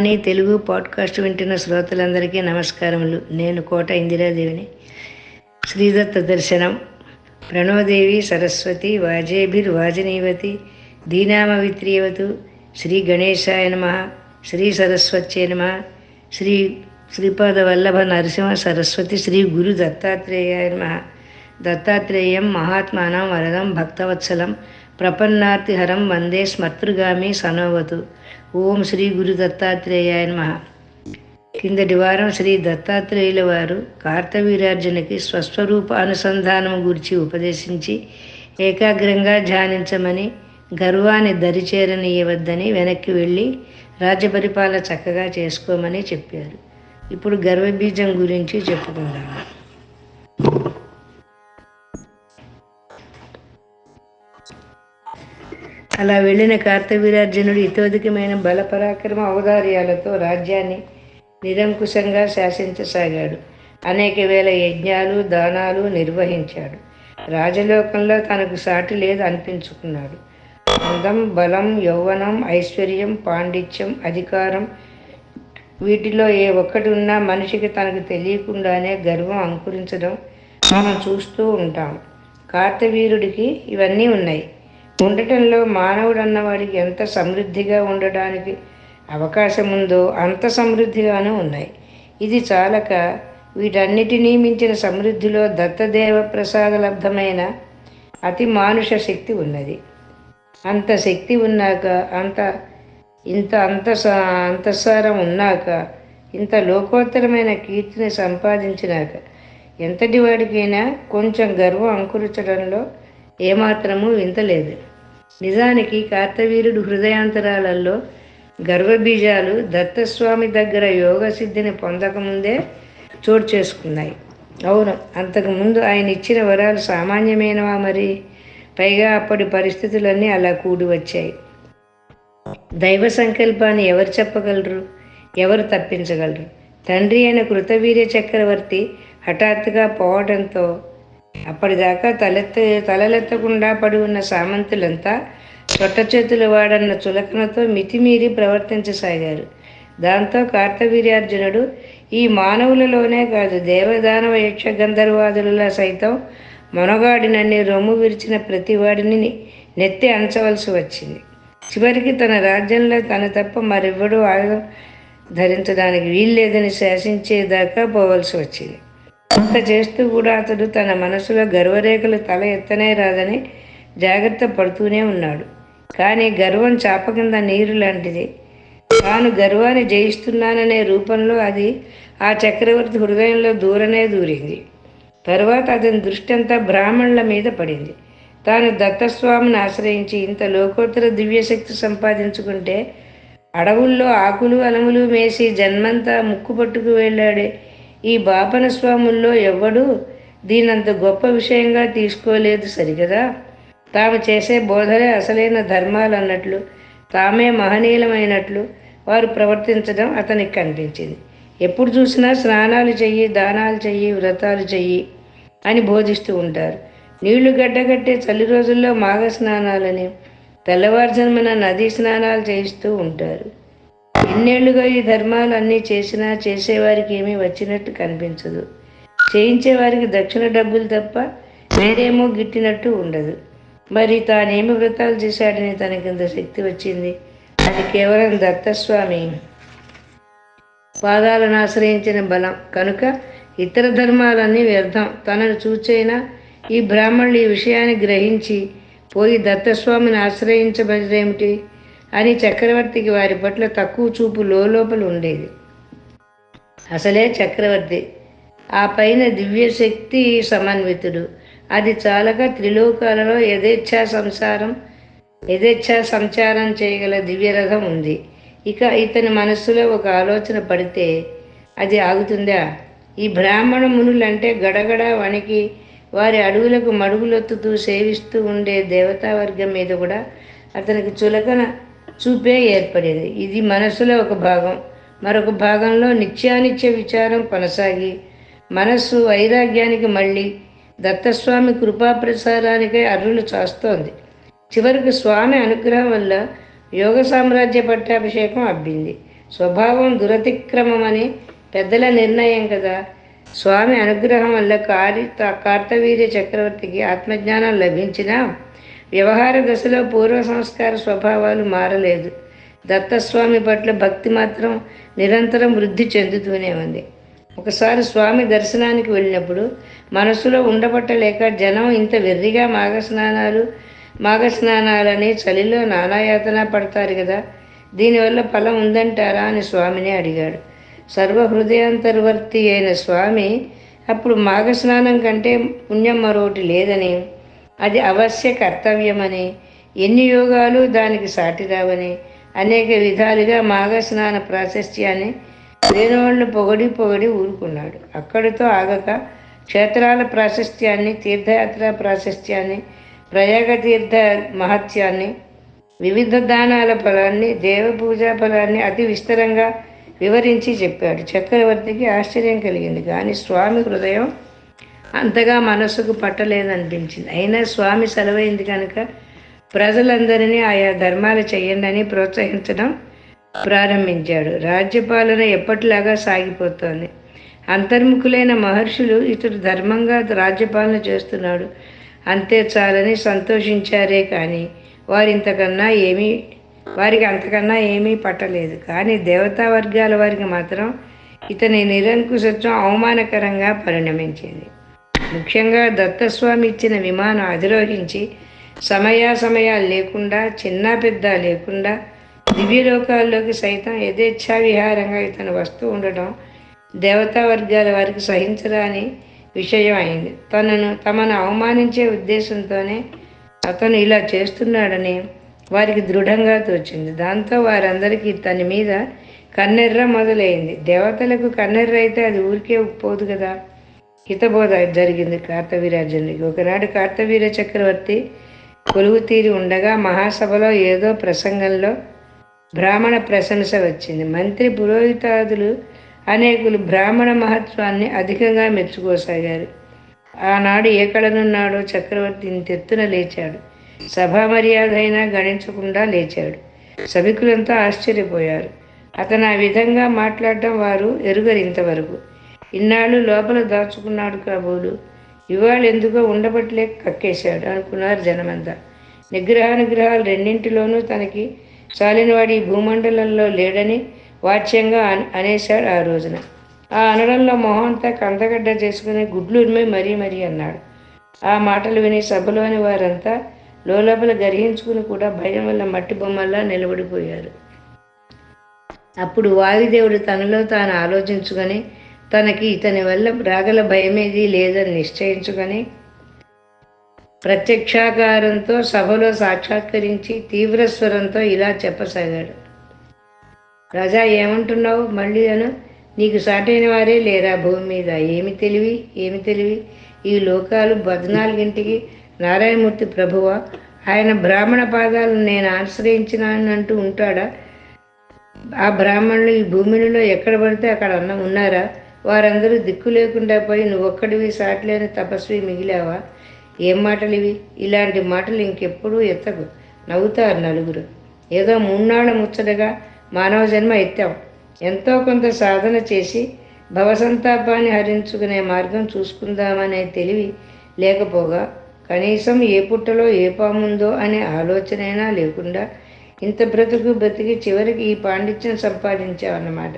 వాణి Telugu podcast వింటున్న శ్రోతలందరికీ నమస్కారములు. నేను కోట ఇందిరాదేవిని. శ్రీదత్త దర్శనం. ప్రణోదేవి సరస్వతి వాజేభిర్ వాజనీవతి దీనామవిత్రియవతు శ్రీ గణేశాయ నమ శ్రీ సరస్వత్యే నమ శ్రీ శ్రీపాద వల్లభ నరసింహ సరస్వతి శ్రీ గురు దత్తాత్రేయాయ నమ. దత్తాత్రేయం మహాత్మానం వరదం భక్తవత్సలం ప్రపన్నార్తిహరం వందే స్మర్తృగామి సనోవతు. ఓం శ్రీ గురు దత్తాత్రేయాయ నమ. కిందటి వారం శ్రీ దత్తాత్రేయుల వారు కార్తవీరార్జునకి స్వస్వరూప అనుసంధానం గురించి ఉపదేశించి ఏకాగ్రంగా ధ్యానించమని గర్వాన్ని దరిచేరనీయవద్దని వెనక్కి వెళ్ళి రాజ్యపరిపాలన చక్కగా చేసుకోమని చెప్పారు. ఇప్పుడు గర్వబీజం గురించి చెప్పుకుందాము. అలా వెళ్ళిన కార్తవీరార్జునుడు ఇతోధికమైన బలపరాక్రమ ఔదార్యాలతో రాజ్యాన్ని నిరంకుశంగా శాసించసాగాడు. అనేక వేల యజ్ఞాలు దానాలు నిర్వహించాడు. రాజలోకంలో తనకు సాటి లేదు అనిపించుకున్నాడు. అందం బలం యౌవనం ఐశ్వర్యం పాండిత్యం అధికారం వీటిలో ఏ ఒక్కటి ఉన్నా మనిషికి తనకు తెలియకుండానే గర్వం అంకురించడం మనం చూస్తూ ఉంటాం. కార్తవీరుడికి ఇవన్నీ ఉన్నాయి. ఉండటంలో మానవుడు అన్నవాడికి ఎంత సమృద్ధిగా ఉండడానికి అవకాశం ఉందో అంత సమృద్ధిగానే ఉన్నాయి. ఇది చాలక వీటన్నిటినీ మించిన సమృద్ధిలో దత్తదేవ ప్రసాద లబ్ధమైన అతి మానుష శక్తి ఉన్నది. అంత శక్తి ఉన్నాక అంత ఇంత అంత అంతఃసారం ఉన్నాక ఇంత లోకోత్తరమైన కీర్తిని సంపాదించినాక ఎంతటి వాడికైనా కొంచెం గర్వం అంకురించడంలో ఏమాత్రమూ వింతలేదు నిజానికి కార్తవీరుడు హృదయాంతరాలలో గర్వబీజాలు దత్తస్వామి దగ్గర యోగ సిద్ధిని పొందకముందే చోటు చేసుకున్నాయి. అవును అంతకుముందు ఆయన ఇచ్చిన వరాలు సామాన్యమైనవా మరి? పైగా అప్పటి పరిస్థితులన్నీ అలా కూడి వచ్చాయి. దైవ సంకల్పాన్ని ఎవరు చెప్పగలరు? ఎవరు తప్పించగలరు? తండ్రి అయిన కృతవీర్య చక్రవర్తి హఠాత్తుగా పోవడంతో అప్పటిదాకా తలెత్త తలలెత్తకుండా పడి ఉన్న సామంతులంతా చొట్ట చేతులు వాడన్న చులకనతో మితిమీరి ప్రవర్తించసాగారు. దాంతో కార్తవీర్యార్జునుడు ఈ మానవులలోనే కాదు దేవదానవ యక్ష గంధర్వాదులలో సైతం మొనగాడినన్ని రొమ్ము విరిచిన ప్రతివాడిని నెత్తి అంచవలసి వచ్చింది. చివరికి తన రాజ్యంలో తన తప్ప మరెవ్వడూ ఆయుధం ధరించడానికి వీల్లేదని శాసించేదాకా పోవలసి వచ్చింది. అంత చేస్తూ కూడా అతడు తన మనసులో గర్వరేఖలు తల ఎత్తనే రాదని జాగ్రత్త పడుతూనే ఉన్నాడు. కానీ గర్వం చాప కింద నీరు లాంటిది. తాను గర్వాన్ని జయిస్తున్నాననే రూపంలో అది ఆ చక్రవర్తి హృదయంలో దూరనే దూరింది. తర్వాత అతని దృష్టి అంతా బ్రాహ్మణుల మీద పడింది. తాను దత్తస్వామిని ఆశ్రయించి ఇంత లోకోత్తర దివ్యశక్తి సంపాదించుకుంటే అడవుల్లో ఆకులు అలములు మేసి జన్మంతా ముక్కు పట్టుకు వెళ్ళాడే ఈ బాపన స్వాముల్లో ఎవ్వడూ దీనంత గొప్ప విషయంగా తీసుకోలేదు సరిగదా? తాము చేసే బోధలే అసలైన ధర్మాలు అన్నట్లు తామే మహనీయులమైనట్లు వారు ప్రవర్తించడం అతనికి కనిపించింది. ఎప్పుడు చూసినా స్నానాలు చెయ్యి దానాలు చెయ్యి వ్రతాలు చెయ్యి అని బోధిస్తూ ఉంటారు. నీళ్ళు గడ్డగట్టే చలి రోజుల్లో మాఘ స్నానాలని తెల్లవారుజన్మన నదీ స్నానాలు చేయిస్తూ ఉంటారు. ఇన్నేళ్ళుగా ఈ ధర్మాలు అన్నీ చేసినా చేసేవారికి ఏమీ వచ్చినట్టు కనిపించదు. చేయించేవారికి దక్షిణ డబ్బులు తప్ప వేరేమో గిట్టినట్టు ఉండదు. మరి తానేమి వ్రతాలు చేశాడని తనకింత శక్తి వచ్చింది? అది కేవలం దత్తస్వామి. పాదాలను ఆశ్రయించిన బలం. కనుక ఇతర ధర్మాలన్నీ వ్యర్థం. తనను చూచైనా ఈ బ్రాహ్మణులు ఈ విషయాన్ని గ్రహించి పోయి దత్తస్వామిని ఆశ్రయించబడేమిటి అని చక్రవర్తికి వారి పట్ల తక్కువ చూపు లోపల ఉండేది. అసలే చక్రవర్తి. ఆ పైన దివ్యశక్తి సమన్వితుడు. అది చాలక త్రిలోకాలలో యథేచ్ఛా సంసారం యథేచ్ఛా సంచారం చేయగల దివ్యరథం ఉంది. ఇక ఇతని మనస్సులో ఒక ఆలోచన పడితే అది ఆగుతుందా? ఈ బ్రాహ్మణ మునులంటే గడగడ వణికి వారి అడుగులకు మడుగులొత్తుతూ సేవిస్తూ ఉండే దేవతావర్గం మీద కూడా అతనికి చులకన చూపే ఏర్పడేది. ఇది మనస్సులో ఒక భాగం. మరొక భాగంలో నిత్యానిత్య విచారం కొనసాగి మనస్సు వైరాగ్యానికి మళ్ళీ దత్తస్వామి కృపాప్రసారానికై అర్రులు చాస్తోంది. చివరికి స్వామి అనుగ్రహం వల్ల యోగ సామ్రాజ్య పట్టాభిషేకం అబ్బింది. స్వభావం దురతిక్రమమని పెద్దల నిర్ణయం కదా. స్వామి అనుగ్రహం వల్ల కారి కార్తవీర్య చక్రవర్తికి ఆత్మజ్ఞానం లభించినా వ్యవహార దశలో పూర్వ సంస్కార స్వభావాలు మారలేదు. దత్తస్వామి పట్ల భక్తి మాత్రం నిరంతరం వృద్ధి చెందుతూనే ఉంది. ఒకసారి స్వామి దర్శనానికి వెళ్ళినప్పుడు మనసులో ఉండబట్టలేక జనం ఇంత వెర్రిగా మాఘ స్నానాలు మాఘ స్నానాలని చలిలో నానాయాతన పడతారు కదా దీనివల్ల ఫలం ఉందంటారా అని స్వామిని అడిగాడు. సర్వహృదయాంతర్వర్తి అయిన స్వామి అప్పుడు మాఘ స్నానం కంటే పుణ్యం మరొకటి లేదని? అది అవశ్య కర్తవ్యమని. ఎన్ని యోగాలు దానికి సాటిరావని అనేక విధాలుగా మాఘస్నాన ప్రాశస్త్యాన్ని లేనివాళ్ళు పొగడి పొగడి ఊరుకున్నాడు. అక్కడితో ఆగక క్షేత్రాల ప్రాశస్త్యాన్ని తీర్థయాత్ర ప్రాశస్త్యాన్ని ప్రయాగ తీర్థ మహత్యాన్ని వివిధ దానాల ఫలాన్ని దేవ పూజా ఫలాన్ని అతి విస్తరంగా వివరించి చెప్పాడు. చక్రవర్తికి ఆశ్చర్యం కలిగింది. కానీ స్వామి హృదయం అంతగా మనసుకు పట్టలేదనిపించింది. అయినా స్వామి సెలవైంది కనుక ప్రజలందరినీ ఆయా ధర్మాలు చేయండి అని ప్రోత్సహించడం ప్రారంభించాడు. రాజ్యపాలన ఎప్పటిలాగా సాగిపోతోంది. అంతర్ముఖులైన మహర్షులు ఇతడు ధర్మంగా రాజ్యపాలన చేస్తున్నాడు. అంతే చాలని సంతోషించారే కానీ వారింతకన్నా ఏమీ వారికి అంతకన్నా ఏమీ పట్టలేదు. కానీ దేవతా వర్గాల వారికి మాత్రం ఇతని నిరంకుశత్వం అవమానకరంగా పరిణమించింది. ముఖ్యంగా దత్తస్వామి ఇచ్చిన విమానం అధిరోహించి సమయాసమయాలు లేకుండా చిన్న పెద్ద లేకుండా దివ్యలోకాల్లోకి సైతం యథేచ్ఛా విహారంగా ఇతను వస్తూ ఉండటం దేవతా వర్గాల వారికి సహించరాని విషయం అయింది తనను తమను అవమానించే ఉద్దేశంతోనే అతను ఇలా చేస్తున్నాడని వారికి దృఢంగా తోచింది. దాంతో వారందరికీ తన మీద కన్నెర్ర మొదలైంది. దేవతలకు కన్నెర్ర అయితే అది ఊరికే పోదు కదా. హితబోధ జరిగింది కార్తవీరాజునికి ఒకనాడు కార్తవీర చక్రవర్తి కొలువు తీరి ఉండగా మహాసభలో ఏదో ప్రసంగంలో బ్రాహ్మణ ప్రశంస వచ్చింది. మంత్రి పురోహితాదులు అనేకులు బ్రాహ్మణ మహత్వాన్ని అధికంగా మెచ్చుకోసాగారు. ఆనాడు ఏ కళనున్నాడో చక్రవర్తి ఇంతెత్తున లేచాడు. సభా మర్యాద అయినా గణించకుండా లేచాడు. సభికులంతా ఆశ్చర్యపోయారు. అతను ఆ విధంగా మాట్లాడటం వారు ఎరుగరు ఇంతవరకు. ఇన్నాళ్ళు లోపల దాచుకున్నాడు కాబోలు. ఇవాళ ఎందుకో ఉండబట్లే కక్కేశాడు అనుకున్నారు జనమంతా. నిగ్రహానుగ్రహాలు రెండింటిలోనూ తనకి చాలినవాడి భూమండలంలో లేడని వాచ్యంగా అనేశాడు ఆ రోజున. ఆ అనడంలో మొహంతా కందగడ్డ చేసుకుని గుడ్లురిమే మరీ మరీ అన్నాడు. ఆ మాటలు విని సభలోని వారంతా లోపల గర్హించుకుని కూడా భయం వల్ల మట్టి బొమ్మల్లా నిలబడిపోయారు. అప్పుడు వాయుదేవుడు తనలో తాను ఆలోచించుకొని తనకి ఇతని వల్ల రాగల భయమేది లేదని నిశ్చయించుకొని ప్రత్యక్షాకారంతో సభలో సాక్షాత్కరించి తీవ్ర స్వరంతో ఇలా చెప్పసాగాడు. రాజా ఏమంటున్నావు? మళ్ళీ అను. నీకు సాటైన వారే లేరా భూమి మీద? ఏమి తెలివి? ఏమి తెలివి? ఈ లోకాలు పద్నాలుగింటికి నారాయణమూర్తి ప్రభువ? ఆయన బ్రాహ్మణ పాదాలను నేను ఆశ్రయించినానంటూ ఉంటాడా? ఆ బ్రాహ్మణులు ఈ భూమిలో ఎక్కడ పడితే అక్కడ అన్న ఉన్నారా? వారందరూ దిక్కు లేకుండా పోయి నువ్వు ఒక్కడివి సాటిలేని తపస్వి మిగిలావా? ఏం మాటలు ఇవి ఇలాంటి మాటలు ఇంకెప్పుడూ ఎత్తకు. నవ్వుతారు నలుగురు. ఏదో మూన్నాళ్ళ ముచ్చటగా మానవ జన్మ ఎత్తాం. ఎంతో కొంత సాధన చేసి భవసంతాపాన్ని హరించుకునే మార్గం చూసుకుందామనే తెలివి లేకపోగా కనీసం ఏ పుట్టలో ఏ పాముందో అనే ఆలోచనైనా లేకుండా ఇంత బ్రతుకు బ్రతికి చివరికి ఈ పాండిత్యం సంపాదించావన్నమాట.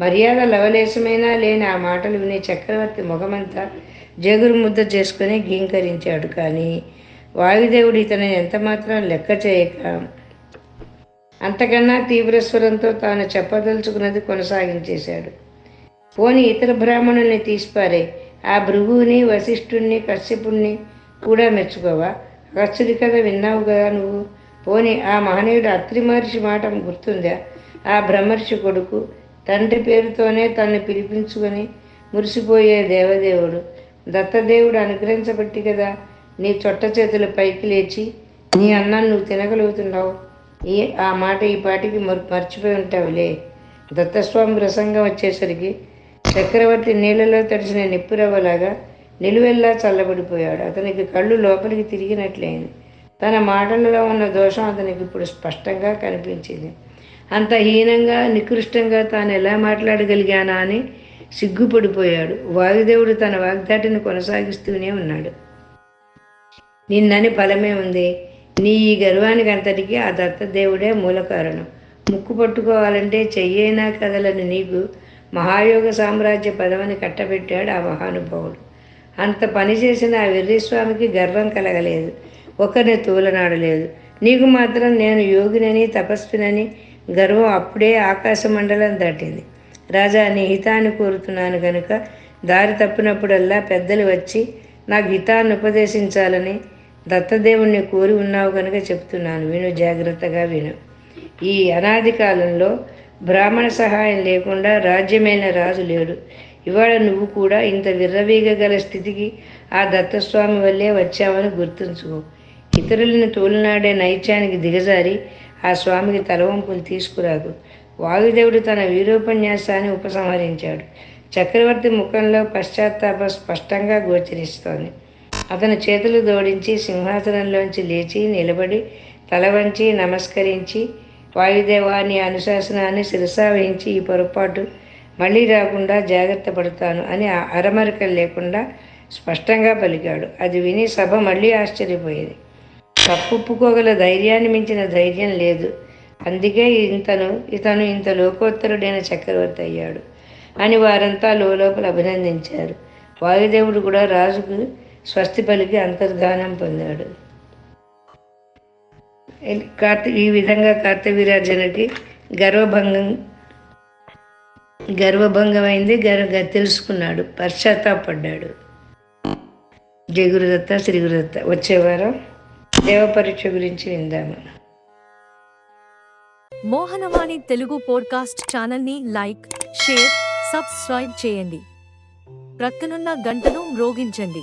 మర్యాద లవలేశమైనా లేని ఆ మాటలు విని చక్రవర్తి ముఖమంతా జగురు ముద్ద చేసుకుని గీంకరించాడు కానీ వాయుదేవుడు ఇతను ఎంత మాత్రం లెక్క చేయక అంతకన్నా తీవ్ర స్వరంతో తాను చెప్పదలుచుకున్నది కొనసాగించేశాడు. పోని ఇతర బ్రాహ్మణుల్ని తీసిపారే. ఆ భృగుని వశిష్ఠుణ్ణి కశ్యపుణ్ణి కూడా మెచ్చుకోవా? అగస్త్యుడి కథ విన్నావు కదా నువ్వు. పోని ఆ మహనీయుడు అత్రి మహర్షి మాట గుర్తుందా? ఆ బ్రహ్మర్షి కొడుకు తండ్రి పేరుతోనే తనని పిలిపించుకొని మురిసిపోయే దేవదేవుడు. దత్తదేవుడు అనుగ్రహించబట్టి కదా నీ చొట్ట చేతులు పైకి లేచి నీ అన్నాన్ని నువ్వు తినగలుగుతున్నావు. ఈ ఆ మాట ఈ పాటికి మర్చిపోయి ఉంటావులే. దత్తస్వామి ప్రసంగం వచ్చేసరికి చక్రవర్తి నీళ్ళలో తడిసిన నిప్పురవ్వలాగా నిలువెల్లా చల్లబడిపోయాడు. అతనికి కళ్ళు లోపలికి తిరిగినట్లయింది. తన మాటలలో ఉన్న దోషం అతనికి ఇప్పుడు స్పష్టంగా కనిపించింది. అంత హీనంగా నికృష్టంగా తాను ఎలా మాట్లాడగలిగానా అని సిగ్గుపడిపోయాడు. వాయుదేవుడు తన వాగ్దాటిని కొనసాగిస్తూనే ఉన్నాడు. నిన్నని ఫలమే ఉంది. నీ ఈ గర్వానికి అంతటికీ ఆ దత్తదేవుడే మూల కారణం. ముక్కు పట్టుకోవాలంటే చెయ్యైనా కదలని నీకు మహాయోగ సామ్రాజ్య పదవిని కట్టబెట్టాడు ఆ మహానుభావుడు. అంత పని చేసిన ఆ వెర్రిస్వామికి గర్వం కలగలేదు. ఒకరిని తూలనాడలేదు. నీకు మాత్రం నేను యోగినని తపస్వినని గర్వం అప్పుడే ఆకాశ మండలం దాటింది. రాజా నీ హితాన్ని కోరుతున్నాను కనుక దారి తప్పినప్పుడల్లా పెద్దలు వచ్చి నాకు హితాన్ని ఉపదేశించాలని దత్తదేవుణ్ణి కోరి ఉన్నావు కనుక చెప్తున్నాను. విను జాగ్రత్తగా విను. ఈ అనాది కాలంలో బ్రాహ్మణ సహాయం లేకుండా రాజ్యమైన రాజు లేడు. ఇవాళ నువ్వు కూడా ఇంత విర్రవీగగల స్థితికి ఆ దత్తస్వామి వల్లే వచ్చావని గుర్తుంచుకో. ఇతరులను తోలునాడే నైత్యానికి దిగజారి ఆ స్వామికి తలవంపులు తీసుకురాదు. వాయుదేవుడు తన వీరోపన్యాసాన్ని ఉపసంహరించాడు. చక్రవర్తి ముఖంలో పశ్చాత్తాపం స్పష్టంగా గోచరిస్తోంది. అతను చేతులు దోడించి సింహాసనంలోంచి లేచి నిలబడి తల వంచి నమస్కరించి వాయుదేవాన్ని అనుశాసనాన్ని శిరసావహించి ఈ పొరపాటు మళ్ళీ రాకుండా జాగ్రత్త పడతాను అని ఆ అరమరికలు లేకుండా స్పష్టంగా పలికాడు. అది విని సభ మళ్ళీ ఆశ్చర్యపోయేది. తప్పుకోగల ధైర్యాన్ని మించిన ధైర్యం లేదు. అందుకే ఇంతను ఇతను ఇంత లోకోత్తరుడైన చక్రవర్తి అయ్యాడు. అని వారంతా లోపల అభినందించారు. వాయుదేవుడు కూడా రాజుకు స్వస్తి పలికి అంతర్ధానం పొందాడు. కార్త ఈ విధంగా కార్తవీరార్జునకి గర్వభంగం గర్వభంగమైంది. గర్వ తెలుసుకున్నాడు. పశ్చాత్తాపడ్డాడు. జయ గురుదత్త శ్రీ గురుదత్త. దేవపరీక్ష గురించి విందాము. మోహనవాణి తెలుగు పోడ్కాస్ట్ ఛానల్ని లైక్ షేర్ సబ్స్క్రైబ్ చేయండి. ప్రక్కనున్న గంటను మ్రోగించండి.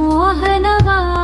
మోహనవాణి